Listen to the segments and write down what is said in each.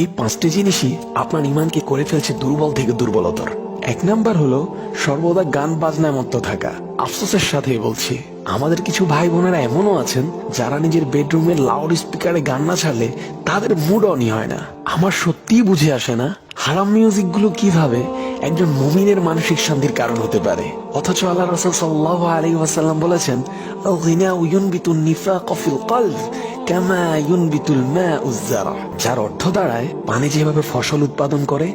এই পাঁচটি জিনিসই আপনার ইমানকে করে ফেলছে দুর্বল থেকে দুর্বলতর। এক নাম্বার হলো, সর্বদা গান বাজনায় মত্ত থাকা। আফসোসের সাথে বলছি, আমাদের কিছু ভাই বোনেরা এমনও আছেন, যারা নিজের বেডরুমের লাউড স্পিকারে গান না ছাড়লে তাদের মুড অনই হয় না। আমার সত্যিই বুঝে আসে না, হারাম মিউজিকগুলো কীভাবে একজন মুমিনের মানসিক শান্তির কারণ হতে পারে। অথচ আল্লাহ রসুল সাল্লাহ আলী ওয়াসাল্লাম বলেছেন "আল-গিনা ইউনবিতুন নিফাক ফিল কলব কামা ইউনবিতুল মাউ যারা যার অর্থ দাঁড়ায়, পানি যেভাবে ফসল উৎপাদন করে,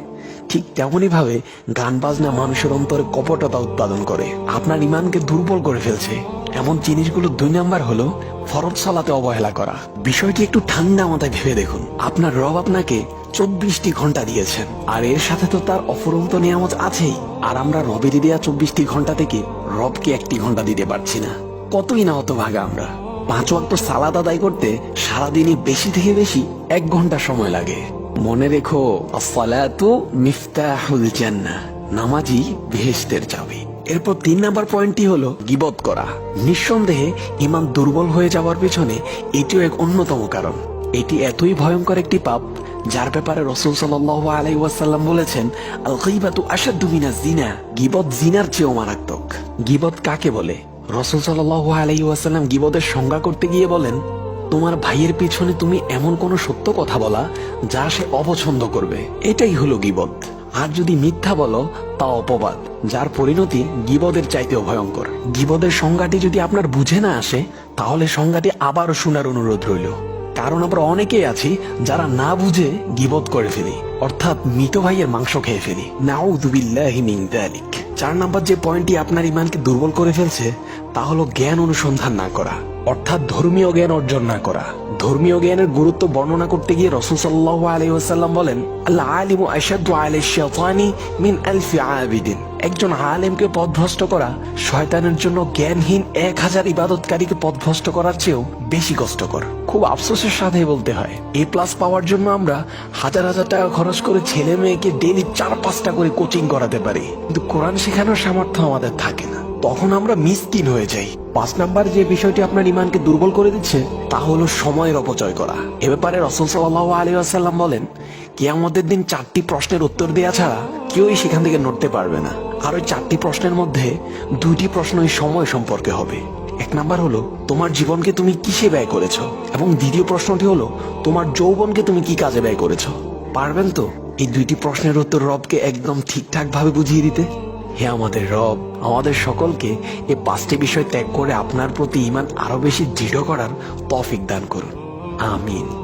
ঠিক তেমনই ভাবে গান বাজনা মানুষের অন্তরে কপটতা উৎপাদন করে। আপনার ইমানকে দুর্বল করে ফেলছে। এমন জিনিসগুলো দুই নাম্বার হলো ফরজ সালাতে অবহেলা করা। বিষয়টি একটু ঠান্ডা মাথায় ভেবে দেখুন। আপনার রব আপনাকে চব্বিশটি ঘণ্টা দিয়েছেন। আর এর সাথে তো তার অফুরন্ত নিয়ামত আছেই। আর আমরা রবের দেয়া চব্বিশটি ঘণ্টা থেকে রবকে একটি ঘণ্টা দিতে পারছি না। কতই না অত ভাগা আমরা। পাঁচ ওয়াক্ত সালাদ আদায় করতে সারাদিনই বেশি থেকে বেশি এক ঘণ্টা সময় লাগে। মনে রেখো মিফতাহুল জান্নাহ নামাজি বেহেশতের চাবি। এরপর তিন নাম্বার পয়েন্টটি হলো গিবত করা। নিঃসন্দেহে ইমান দুর্বল হয়ে যাওয়ার পেছনে এটিও এক অন্যতম কারণ। এটি এতই ভয়ঙ্কর একটি পাপ, যার ব্যাপারে রসুল সাল্লাহ আলাই ওয়াসাল্লাম বলেছেন আল গীবাতু মিনাজ জিনা গিবত জিনার চেয়েও মারাত্মক। গিবত কাকে বলে? রসুল সাল্লাহ আলাই ওয়াসাল্লাম গিবতের সংজ্ঞা করতে গিয়ে বলেন, তোমার ভাইয়ের পিছনে তুমি এমন কোন সত্য কথা বলা, যা সে অপছন্দ করবে। এটাই হলো গিবদ আর যদি মিথ্যা বলো, তা অপবাদ, যার পরিণতি গিবদের চাইতেও ভয়ঙ্কর। গিবদের সংজ্ঞাটি যদি আপনার বুঝে না আসে, তাহলে সংজ্ঞাটি আবারও শোনার অনুরোধ রইল। কারণ আমরা অনেকেই আছি যারা না বুঝে গিবদ করে ফেলি, অর্থাৎ মৃত ভাইয়ের মাংস খেয়ে ফেলি। নাউযুবিল্লাহি মিন যালিক। চার নাম্বার যে পয়েন্টটি আপনার ইমানকে দুর্বল করে ফেলছে, তা হলো জ্ঞান অনুসন্ধান না করা, অর্থাৎ ধর্মীয় জ্ঞান অর্জন না করা। ধর্মীয় জ্ঞানের গুরুত্ব বর্ণনা করতে গিয়ে রসুল সাল্লাহ আলী ওসাল্লাম বলেন আল্লাহ আলিমু আশাদু আলী শাইতানি মিন আলফি আবিদিন। একজন আলেমকে পথভ্রষ্ট করা শয়তানের জন্য জ্ঞানহীন এক হাজার ইবাদতকারীকে পথভ্রষ্ট করার চেয়েও বেশি কষ্টকর। খুব আফসোসের সাথে বলতে হয়। এ প্লাস পাওয়ার জন্য আমরা হাজার হাজার টাকা খরচ করে ছেলে মেয়েকে ডেলি চার পাঁচটা করে কোচিং করাতে পারি। কিন্তু কোরআন শেখানোর সামর্থ্য আমাদের থাকে না। তখন আমরা মিসকিন হয়ে যাই। পাঁচ নাম্বার যে বিষয়টি আপনার ইমানকে দুর্বল করে দিচ্ছে, তা হলো সময়ের অপচয় করা। এ ব্যাপারে রসুল সাল্লাহ আলী আসাল্লাম বলেন, কেয়ামতের দিন চারটি প্রশ্নের উত্তর দেওয়া ছাড়া কেউই সেখান থেকে নড়তে পারবে না। আর ওই চারটি প্রশ্নের মধ্যে দুইটি প্রশ্নই সময় সম্পর্কে হবে। এক নাম্বার হলো, তোমার জীবনকে তুমি কিসে ব্যয় করেছ? এবং দ্বিতীয় প্রশ্নটি হলো, তোমার যৌবনকে তুমি কি কাজে ব্যয় করেছ? পারবেন তো এই দুইটি প্রশ্নের উত্তর রবকে একদম ঠিকঠাক ভাবে বুঝিয়ে দিতে? হে আমাদের রব, আমাদের সকলকে এ পাঁচটি বিষয় ত্যাগ করে আপনার প্রতি ইমান আরও বেশি দৃঢ় করার তফিক দান করুন। আমিন।